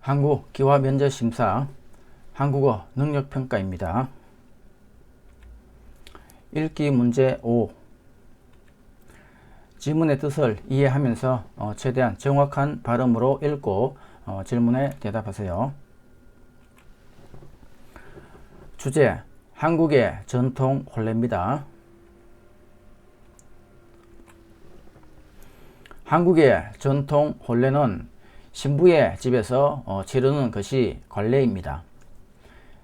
한국 기화면접심사 한국어 능력 평가입니다. 읽기 문제 5 지문의 뜻을 이해하면서 어, 최대한 정확한 발음으로 읽고 어, 질문에 대답하세요. 주제 한국의 전통 혼례입니다. 한국의 전통 혼례는 신부의 집에서 어, 치르는 것이 관례입니다.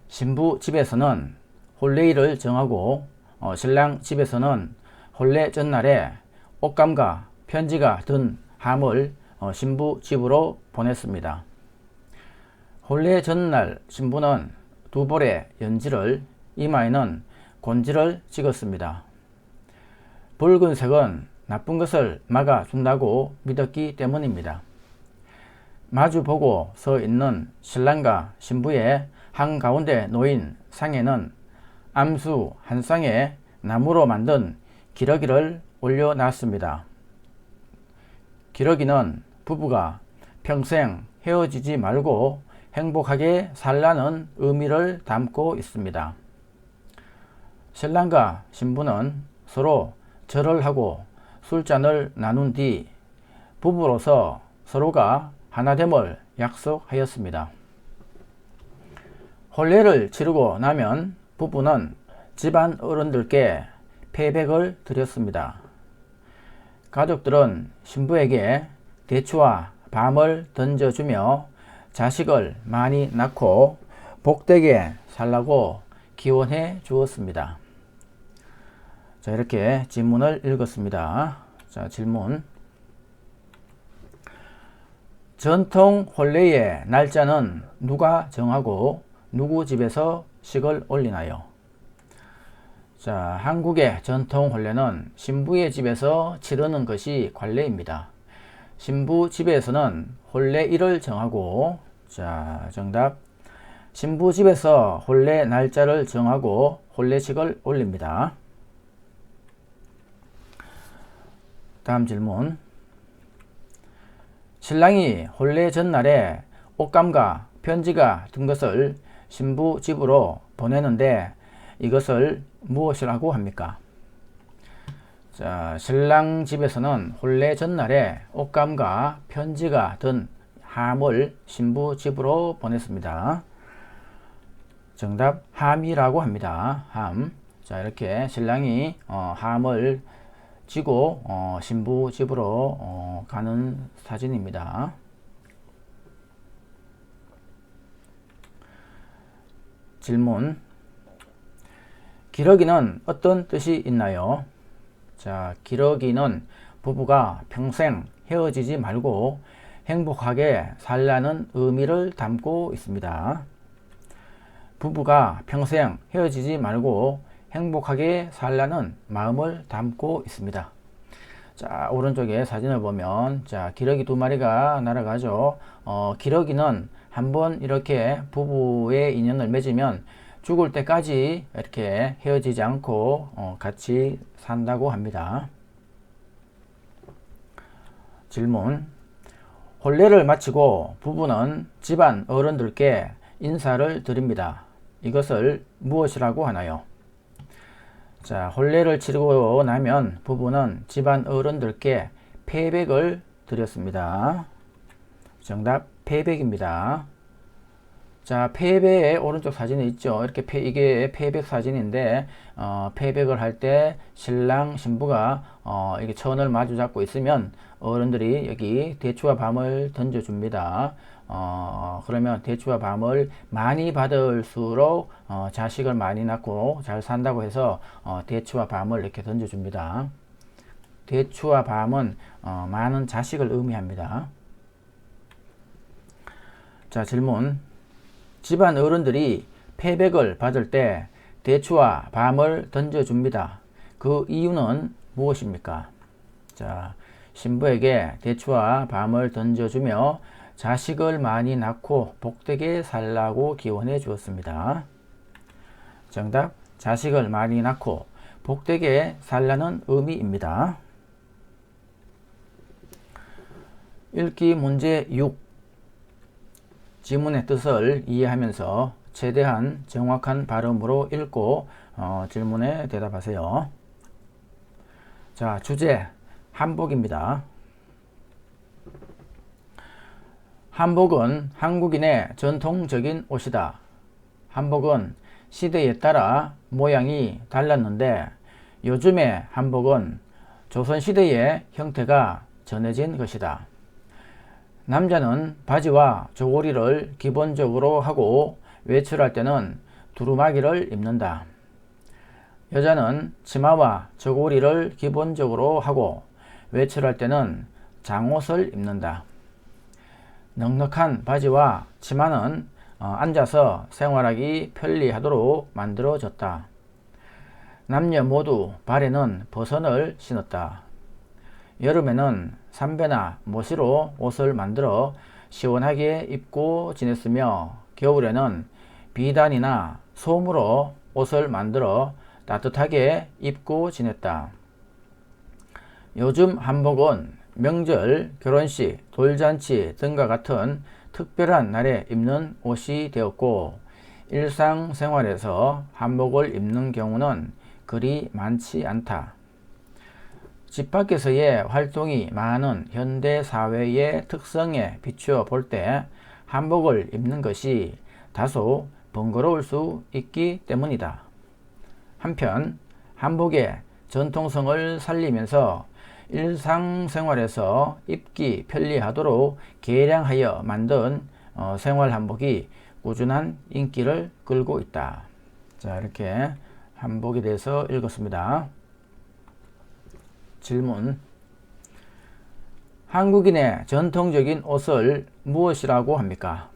신부 집에서는 혼례일을 정하고 어, 신랑 집에서는 혼례 전날에 옷감과 편지가 든 함을 어, 신부 집으로 보냈습니다. 혼례 전날 신부는 두 볼의 연지를 이마에는 곤지를 찍었습니다. 붉은색은 나쁜 것을 막아준다고 믿었기 때문입니다. 마주보고 서 있는 신랑과 신부의 한가운데 놓인 상에는 암수 한 쌍에 나무로 만든 기러기를 올려놨습니다. 기러기는 부부가 평생 헤어지지 말고 행복하게 살라는 의미를 담고 있습니다. 신랑과 신부는 서로 절을 하고 술잔을 나눈 뒤 부부로서 서로가 하나됨을 약속하였습니다. 혼례를 치르고 나면 부부는 집안 어른들께 패백을 드렸습니다. 가족들은 신부에게 대추와 밤을 던져주며 자식을 많이 낳고 복되게 살라고 기원해 주었습니다. 자, 이렇게 질문을 읽었습니다. 자, 질문. 전통 혼례의 날짜는 누가 정하고 누구 집에서 식을 올리나요? 자, 한국의 전통 혼례는 신부의 집에서 치르는 것이 관례입니다. 신부 집에서는 혼례일을 정하고 자, 정답. 신부 집에서 혼례 날짜를 정하고 혼례식을 올립니다. 다음 질문. 신랑이 혼례 전날에 옷감과 편지가 든 것을 신부 집으로 보내는데 이것을 무엇이라고 합니까? 자, 신랑 집에서는 혼례 전날에 옷감과 편지가 든 함을 신부 집으로 보냈습니다. 정답 함이라고 합니다. 함. 자, 이렇게 신랑이 어, 함을 지고 어, 신부 집으로 어, 가는 사진입니다. 질문. 기러기는 어떤 뜻이 있나요? 자, 기러기는 부부가 평생 헤어지지 말고 행복하게 살라는 의미를 담고 있습니다. 부부가 평생 헤어지지 말고 행복하게 살라는 마음을 담고 있습니다. 자, 오른쪽에 사진을 보면, 자, 기러기 두 마리가 날아가죠. 어, 기러기는 한번 이렇게 부부의 인연을 맺으면 죽을 때까지 이렇게 헤어지지 않고 어, 같이 산다고 합니다. 질문. 혼례를 마치고 부부는 집안 어른들께 인사를 드립니다. 이것을 무엇이라고 하나요? 자, 혼례를 치르고 나면 부부는 집안 어른들께 패백을 드렸습니다. 정답 패백입니다. 자, 패배의 오른쪽 사진이 있죠. 이렇게 패, 이게 패백 사진인데, 어, 패백을 할 때 신랑, 신부가, 어, 이게 천을 마주 잡고 있으면 어른들이 여기 대추와 밤을 던져줍니다. 어, 그러면 대추와 밤을 많이 받을수록 어, 자식을 많이 낳고 잘 산다고 해서 어, 대추와 밤을 이렇게 던져줍니다. 대추와 밤은 어, 많은 자식을 의미합니다. 자 질문 집안 어른들이 패백을 받을 때 대추와 밤을 던져줍니다. 그 이유는 무엇입니까? 자 신부에게 대추와 밤을 던져주며 자식을 많이 낳고 복되게 살라고 기원해 주었습니다. 정답 자식을 많이 낳고 복되게 살라는 의미입니다. 읽기 문제 6 지문의 뜻을 이해하면서 최대한 정확한 발음으로 읽고 어, 질문에 대답하세요. 자, 주제 한복입니다. 한복은 한국인의 전통적인 옷이다. 한복은 시대에 따라 모양이 달랐는데 요즘의 한복은 조선시대의 형태가 전해진 것이다. 남자는 바지와 저고리를 기본적으로 하고 외출할 때는 두루마기를 입는다. 여자는 치마와 저고리를 기본적으로 하고 외출할 때는 장옷을 입는다. 넉넉한 바지와 치마는 어, 앉아서 생활하기 편리하도록 만들어졌다. 남녀 모두 발에는 버선을 신었다. 여름에는 삼배나 모시로 옷을 만들어 시원하게 입고 지냈으며 겨울에는 비단이나 솜으로 옷을 만들어 따뜻하게 입고 지냈다. 요즘 한복은 명절, 결혼식, 돌잔치 등과 같은 특별한 날에 입는 옷이 되었고 일상생활에서 한복을 입는 경우는 그리 많지 않다. 집 밖에서의 활동이 많은 현대 사회의 특성에 비추어 볼 때 한복을 입는 것이 다소 번거로울 수 있기 때문이다. 한편 한복의 전통성을 살리면서 일상생활에서 입기 편리하도록 개량하여 만든 어, 생활 한복이 꾸준한 인기를 끌고 있다. 자, 이렇게 한복에 대해서 읽었습니다. 질문. 한국인의 전통적인 옷을 무엇이라고 합니까?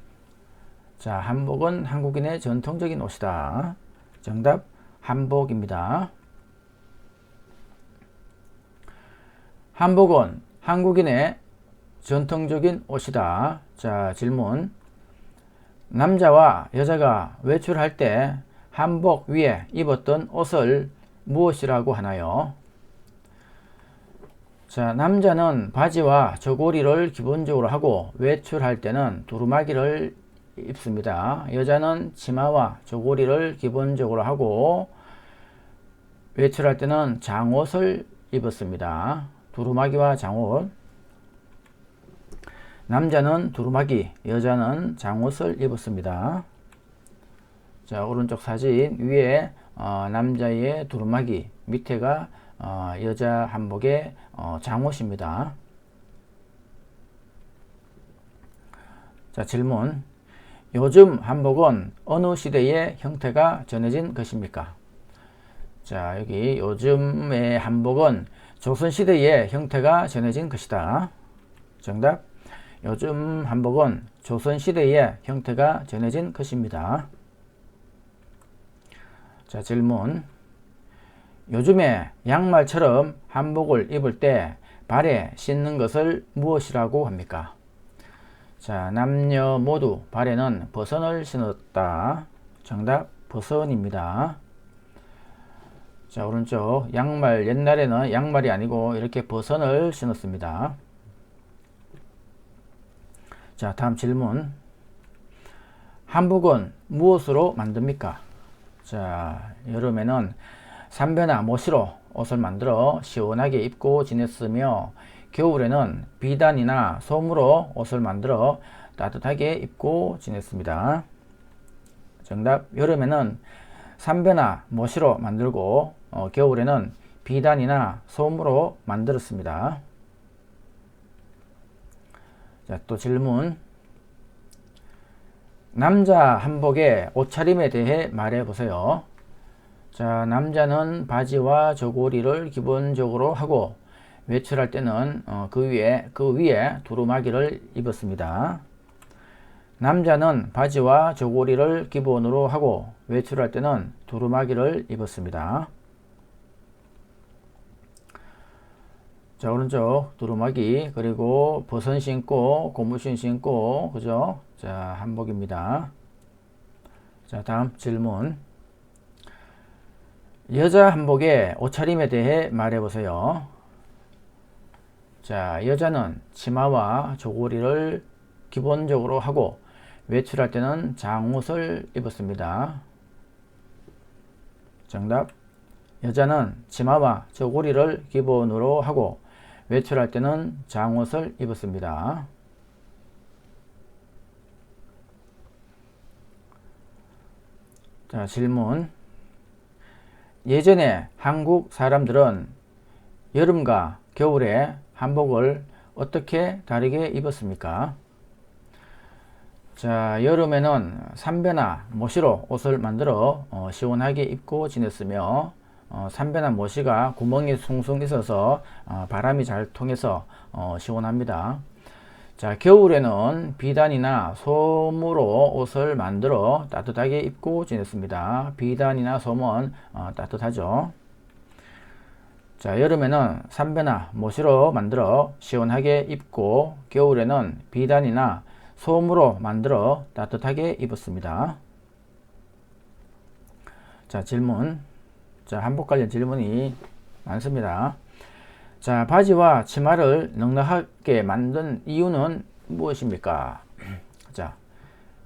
자, 한복은 한국인의 전통적인 옷이다. 정답, 한복입니다. 한복은 한국인의 전통적인 옷이다. 자, 질문. 남자와 여자가 외출할 때 한복 위에 입었던 옷을 무엇이라고 하나요? 자, 남자는 바지와 저고리를 기본적으로 하고 외출할 때는 두루마기를 입습니다. 여자는 치마와 저고리를 기본적으로 하고 외출할 때는 장옷을 입었습니다. 두루마기와 장옷. 남자는 두루마기, 여자는 장옷을 입었습니다. 자, 오른쪽 사진 위에 어, 남자의 두루마기, 밑에가 어, 여자 한복의 어, 장옷입니다. 자, 질문. 요즘 한복은 어느 시대의 형태가 전해진 것입니까? 자, 여기 요즘의 한복은 조선시대의 형태가 전해진 것이다. 정답. 요즘 한복은 조선시대의 형태가 전해진 것입니다. 자, 질문. 요즘에 양말처럼 한복을 입을 때 발에 신는 것을 무엇이라고 합니까? 자, 남녀 모두 발에는 버선을 신었다. 정답, 버선입니다. 자, 오른쪽 양말 옛날에는 양말이 아니고 이렇게 버선을 신었습니다. 자, 다음 질문. 한복은 무엇으로 만듭니까? 자, 여름에는 삼배나 모시로 옷을 만들어 시원하게 입고 지냈으며 겨울에는 비단이나 솜으로 옷을 만들어 따뜻하게 입고 지냈습니다. 정답 여름에는 삼배나 모시로 만들고 어, 겨울에는 비단이나 솜으로 만들었습니다. 자, 또 질문. 남자 한복의 옷차림에 대해 말해 보세요. 자, 남자는 바지와 저고리를 기본적으로 하고 외출할 때는 어, 그 위에 그 위에 두루마기를 입었습니다. 남자는 바지와 저고리를 기본으로 하고 외출할 때는 두루마기를 입었습니다. 자 오른쪽 두루마기 그리고 버선 신고 고무신 신고 그죠? 자 한복입니다. 자 다음 질문 여자 한복의 옷차림에 대해 말해보세요. 자, 여자는 치마와 저고리를 기본적으로 하고 외출할 때는 장옷을 입었습니다. 정답. 여자는 치마와 저고리를 기본으로 하고 외출할 때는 장옷을 입었습니다. 자, 질문. 예전에 한국 사람들은 여름과 겨울에 한복을 어떻게 다르게 입었습니까? 자, 여름에는 삼배나 모시로 옷을 만들어 어, 시원하게 입고 지냈으며 어, 삼배나 모시가 구멍이 숭숭 있어서 어, 바람이 잘 통해서 어, 시원합니다. 자, 겨울에는 비단이나 솜으로 옷을 만들어 따뜻하게 입고 지냈습니다. 비단이나 솜은 어, 따뜻하죠. 자, 여름에는 삼배나 모시로 만들어 시원하게 입고 겨울에는 비단이나 솜으로 만들어 따뜻하게 입었습니다. 자, 질문. 자, 한복 관련 질문이 많습니다. 자, 바지와 치마를 넉넉하게 만든 이유는 무엇입니까? 자,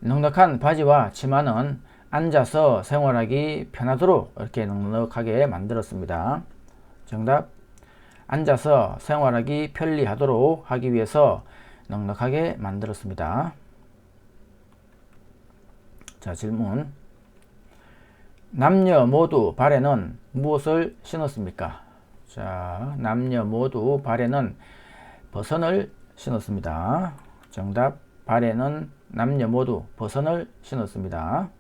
넉넉한 바지와 치마는 앉아서 생활하기 편하도록 이렇게 넉넉하게 만들었습니다. 정답. 앉아서 생활하기 편리하도록 하기 위해서 넉넉하게 만들었습니다. 자, 질문. 남녀 모두 발에는 무엇을 신었습니까? 자, 남녀 모두 발에는 버선을 신었습니다. 정답. 발에는 남녀 모두 버선을 신었습니다.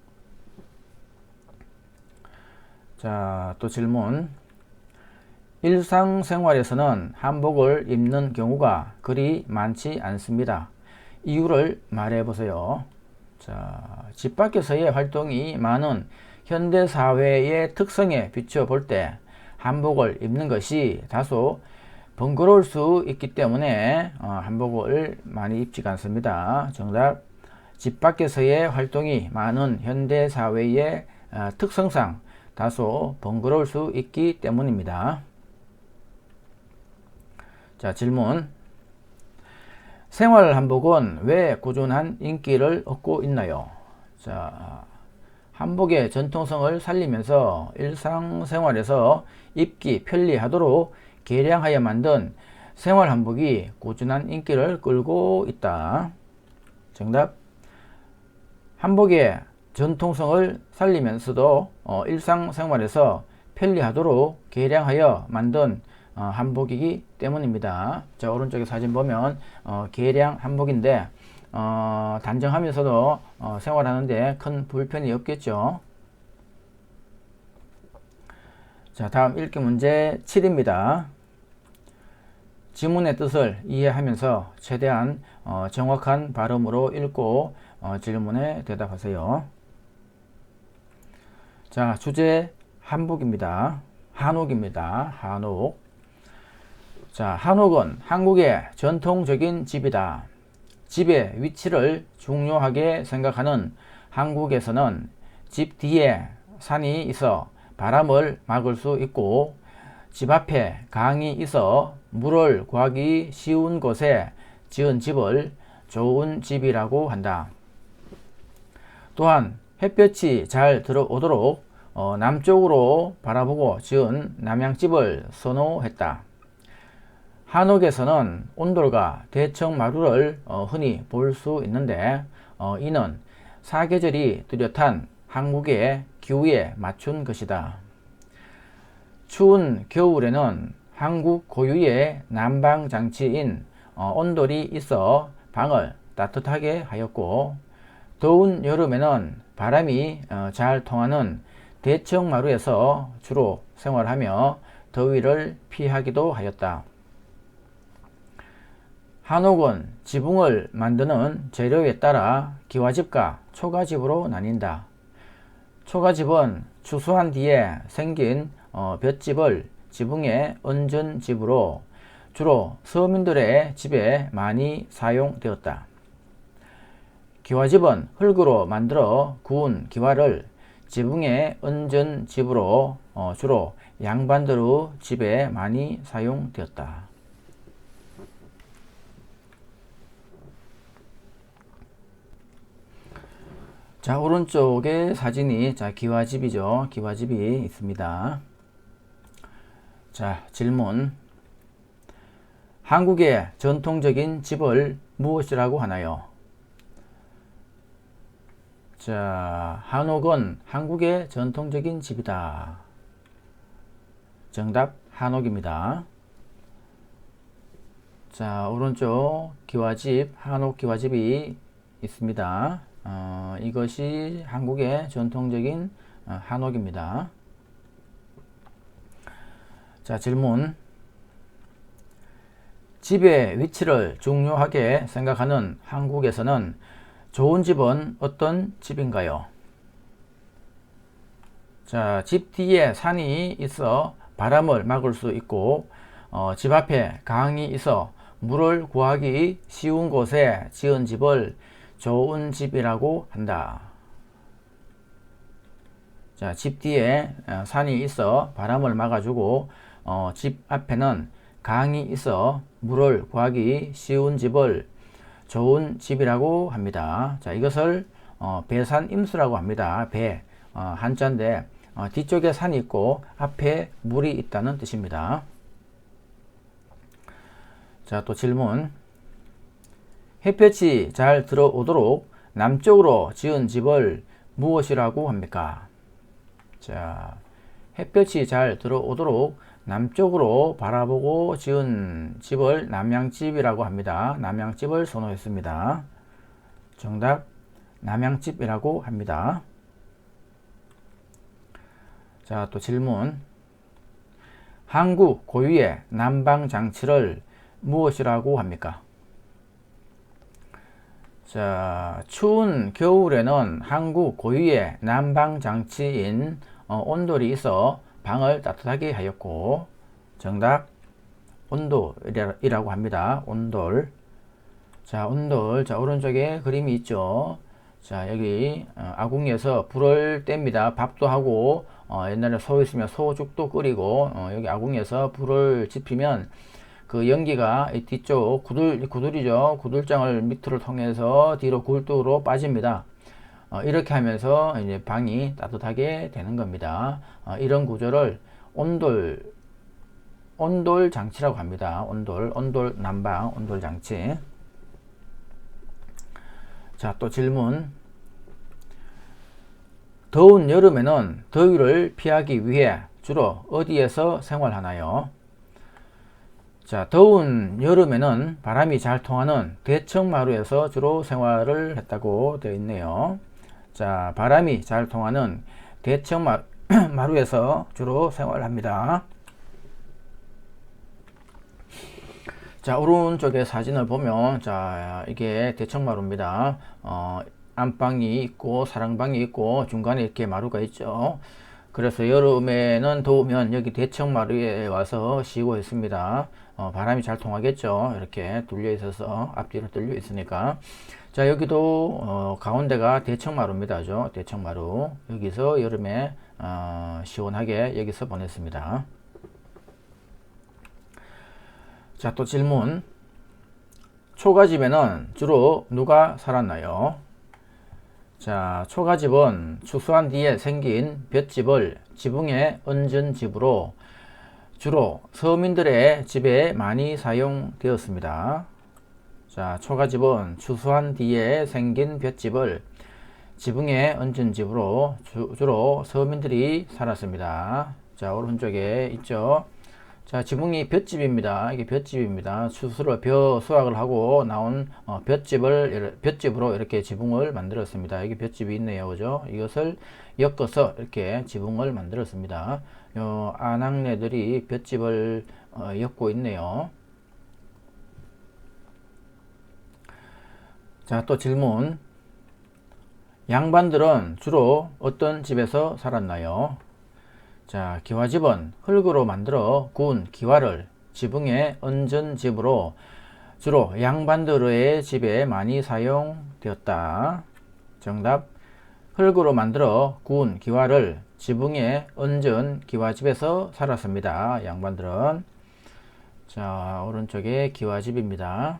자, 또 질문. 일상생활에서는 한복을 입는 경우가 그리 많지 않습니다. 이유를 말해 보세요. 자, 집 밖에서의 활동이 많은 현대 사회의 특성에 비춰볼 때 한복을 입는 것이 다소 번거로울 수 있기 때문에 어, 한복을 많이 입지가 않습니다. 정답. 집 밖에서의 활동이 많은 현대 사회의 어, 특성상 다소 번거로울 수 있기 때문입니다. 자, 질문. 생활 한복은 왜 꾸준한 인기를 얻고 있나요? 자, 한복의 전통성을 살리면서 일상생활에서 입기 편리하도록 개량하여 만든 생활 한복이 꾸준한 인기를 끌고 있다. 정답. 한복의 전통성을 살리면서도 어, 일상생활에서 편리하도록 개량하여 만든 어, 한복이기 때문입니다. 자 오른쪽에 사진 보면 어, 계량 한복인데 어, 단정하면서도 어, 생활하는데 큰 불편이 없겠죠. 자 다음 읽기 문제 7입니다. 지문의 뜻을 이해하면서 최대한 어, 정확한 발음으로 읽고 어, 질문에 대답하세요. 자 주제 한복입니다. 한옥입니다. 한옥. 자, 한옥은 한국의 전통적인 집이다. 집의 위치를 중요하게 생각하는 한국에서는 집 뒤에 산이 있어 바람을 막을 수 있고 집 앞에 강이 있어 물을 구하기 쉬운 곳에 지은 집을 좋은 집이라고 한다. 또한 햇볕이 잘 들어오도록 어, 남쪽으로 바라보고 지은 남양집을 선호했다. 한옥에서는 온돌과 대청 마루를 어, 흔히 볼 수 있는데 어, 이는 사계절이 뚜렷한 한국의 기후에 맞춘 것이다. 추운 겨울에는 한국 고유의 난방 장치인 어, 온돌이 있어 방을 따뜻하게 하였고 더운 여름에는 바람이 어, 잘 통하는 대청마루에서 주로 생활하며 더위를 피하기도 하였다. 한옥은 지붕을 만드는 재료에 따라 기와집과 초가집으로 나뉜다. 초가집은 추수한 뒤에 생긴 어, 볏집을 지붕에 얹은 집으로 주로 서민들의 집에 많이 사용되었다. 기와집은 흙으로 만들어 구운 기와를 지붕에 얹은 집으로 어, 주로 양반들의 집에 많이 사용되었다. 자, 오른쪽에 사진이 자, 기와집이죠. 기와집이 있습니다. 자, 질문. 한국의 전통적인 집을 무엇이라고 하나요? 자, 한옥은 한국의 전통적인 집이다. 정답 한옥입니다. 자, 오른쪽 기와집, 한옥 기와집이 있습니다. 어, 이것이 한국의 전통적인 어, 한옥입니다. 자, 질문. 집의 위치를 중요하게 생각하는 한국에서는 좋은 집은 어떤 집인가요? 자, 집 뒤에 산이 있어 바람을 막을 수 있고, 어, 집 앞에 강이 있어 물을 구하기 쉬운 곳에 지은 집을 좋은 집이라고 한다. 자, 집 뒤에 어, 산이 있어 바람을 막아주고 어, 집 앞에는 강이 있어 물을 구하기 쉬운 집을 좋은 집이라고 합니다. 자, 이것을 어, 배산 임수라고 합니다. 배 어, 한자인데 어, 뒤쪽에 산이 있고 앞에 물이 있다는 뜻입니다. 자, 또 질문. 햇볕이 잘 들어오도록 남쪽으로 지은 집을 무엇이라고 합니까? 자, 햇볕이 잘 들어오도록 남쪽으로 바라보고 지은 집을 남양집이라고 합니다. 남양집을 선호했습니다. 정답, 남양집이라고 합니다. 자, 또 질문. 한국 고유의 난방 장치를 무엇이라고 합니까? 자, 추운 겨울에는 한국 고유의 난방 장치인 어, 온돌이 있어 방을 따뜻하게 하였고 정답 온돌이라고 합니다. 온돌. 자, 온돌. 자, 오른쪽에 그림이 있죠. 자, 여기 어, 아궁이에서 불을 뗍니다. 밥도 하고 어, 옛날에 소 있으면 소죽도 끓이고 어, 여기 아궁이에서 불을 지피면 그 연기가 뒤쪽 구들, 구들이죠. 구들장을 밑으로 통해서 뒤로 굴뚝으로 빠집니다. 어, 이렇게 하면서 이제 방이 따뜻하게 되는 겁니다. 어, 이런 구조를 온돌, 온돌 장치라고 합니다. 온돌, 온돌 난방, 온돌 장치. 자, 또 질문. 더운 여름에는 더위를 피하기 위해 주로 어디에서 생활하나요? 자, 더운 여름에는 바람이 잘 통하는 대청마루에서 주로 생활을 했다고 되어 있네요. 자, 바람이 잘 통하는 대청마루에서 주로 생활합니다. 자, 오른쪽에 사진을 보면, 자, 이게 대청마루입니다. 어, 안방이 있고, 사랑방이 있고, 중간에 이렇게 마루가 있죠. 그래서 여름에는 더우면 여기 대청마루에 와서 쉬고 있습니다. 어, 바람이 잘 통하겠죠. 이렇게 뚫려 있어서 앞뒤로 뚫려 있으니까. 자, 여기도 어, 가운데가 대청마루입니다. 죠 대청마루. 여기서 여름에 어, 시원하게 여기서 보냈습니다. 자, 또 질문. 초가집에는 주로 누가 살았나요? 자, 초가집은 추수한 뒤에 생긴 볏집을 지붕에 얹은 집으로 주로 서민들의 집에 많이 사용되었습니다. 자, 초가집은 추수한 뒤에 생긴 볏집을 지붕에 얹은 집으로 주, 로 서민들이 살았습니다. 자, 오른쪽에 있죠. 자, 지붕이 볏집입니다. 이게 볏집입니다. 추수를 벼 수확을 하고 나온 어, 볏집을 볏집으로 이렇게 지붕을 만들었습니다. 여기 볏집이 있네요. 그죠? 이것을 엮어서 이렇게 지붕을 만들었습니다. 요 안악내들이 볏집을 어, 엮고 있네요. 자, 또 질문. 양반들은 주로 어떤 집에서 살았나요? 자, 기와집은 흙으로 만들어 구운 기와를 지붕에 얹은 집으로 주로 양반들의 집에 많이 사용되었다. 정답. 흙으로 만들어 구운 기와를 지붕에 얹은 기와집에서 살았습니다. 양반들은. 자, 오른쪽에 기와집입니다.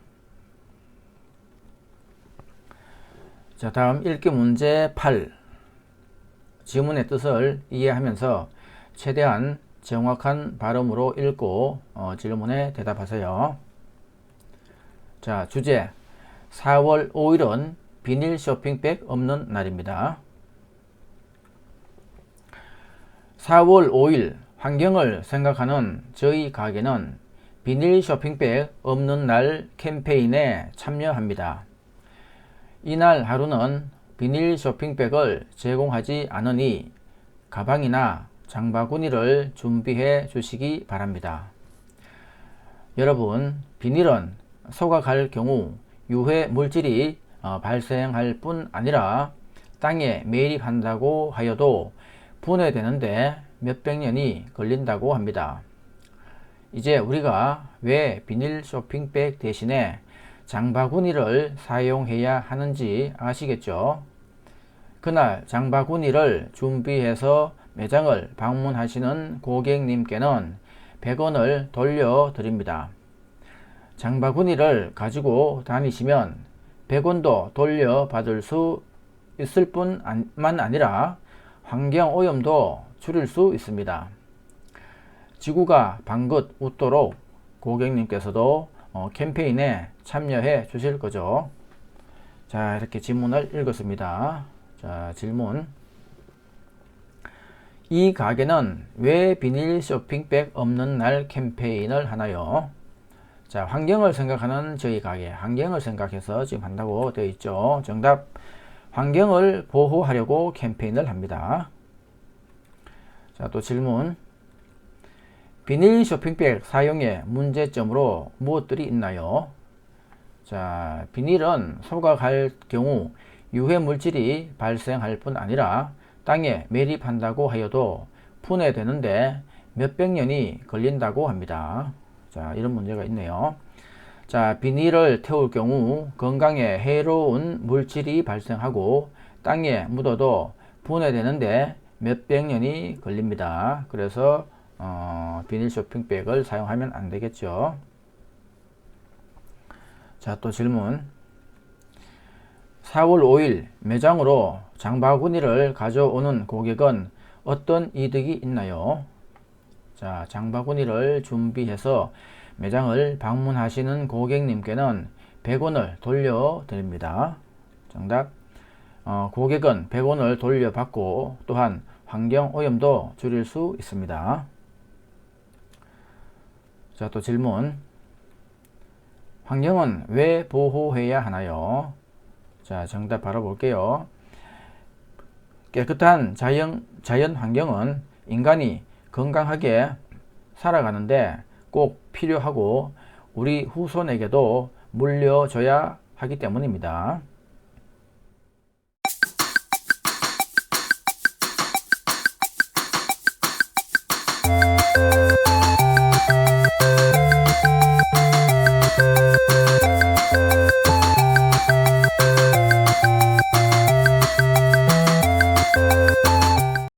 자, 다음 읽기 문제 8. 지문의 뜻을 이해하면서 최대한 정확한 발음으로 읽고 어, 질문에 대답하세요. 자, 주제. 4월 5일은 비닐 쇼핑백 없는 날입니다. 4월 5일 환경을 생각하는 저희 가게는 비닐 쇼핑백 없는 날 캠페인에 참여합니다. 이날 하루는 비닐 쇼핑백을 제공하지 않으니 가방이나 장바구니를 준비해 주시기 바랍니다. 여러분, 비닐은 속아갈 경우 유해 물질이 어, 발생할 뿐 아니라 땅에 매립한다고 하여도 분해되는데 몇백 년이 걸린다고 합니다. 이제 우리가 왜 비닐 쇼핑백 대신에 장바구니를 사용해야 하는지 아시겠죠? 그날 장바구니를 준비해서 매장을 방문하시는 고객님께는 100원을 돌려드립니다. 장바구니를 가지고 다니시면 100원도 돌려받을 수 있을 뿐만 아니라 환경 오염도 줄일 수 있습니다. 지구가 방긋 웃도록 고객님께서도 어, 캠페인에 참여해 주실 거죠. 자, 이렇게 질문을 읽었습니다. 자, 질문. 이 가게는 왜 비닐 쇼핑백 없는 날 캠페인을 하나요? 자, 환경을 생각하는 저희 가게. 환경을 생각해서 지금 한다고 되어 있죠. 정답. 환경을 보호하려고 캠페인을 합니다. 자, 또 질문. 비닐 쇼핑백 사용의 문제점으로 무엇들이 있나요? 자, 비닐은 소각할 경우 유해 물질이 발생할 뿐 아니라 땅에 매립한다고 하여도 분해되는데 몇백 년이 걸린다고 합니다. 자, 이런 문제가 있네요. 자, 비닐을 태울 경우 건강에 해로운 물질이 발생하고 땅에 묻어도 분해되는데 몇백 년이 걸립니다. 그래서 어, 비닐 쇼핑백을 사용하면 안 되겠죠. 자, 또 질문. 4월 5일 매장으로 장바구니를 가져오는 고객은 어떤 이득이 있나요? 자, 장바구니를 준비해서 매장을 방문하시는 고객님께는 100원을 돌려드립니다. 정답. 어, 고객은 100원을 돌려받고 또한 환경 오염도 줄일 수 있습니다. 자, 또 질문. 환경은 왜 보호해야 하나요? 자, 정답 바로 볼게요. 깨끗한 자연, 자연 환경은 인간이 건강하게 살아가는데 꼭 필요하고 우리 후손에게도 물려줘야 하기 때문입니다.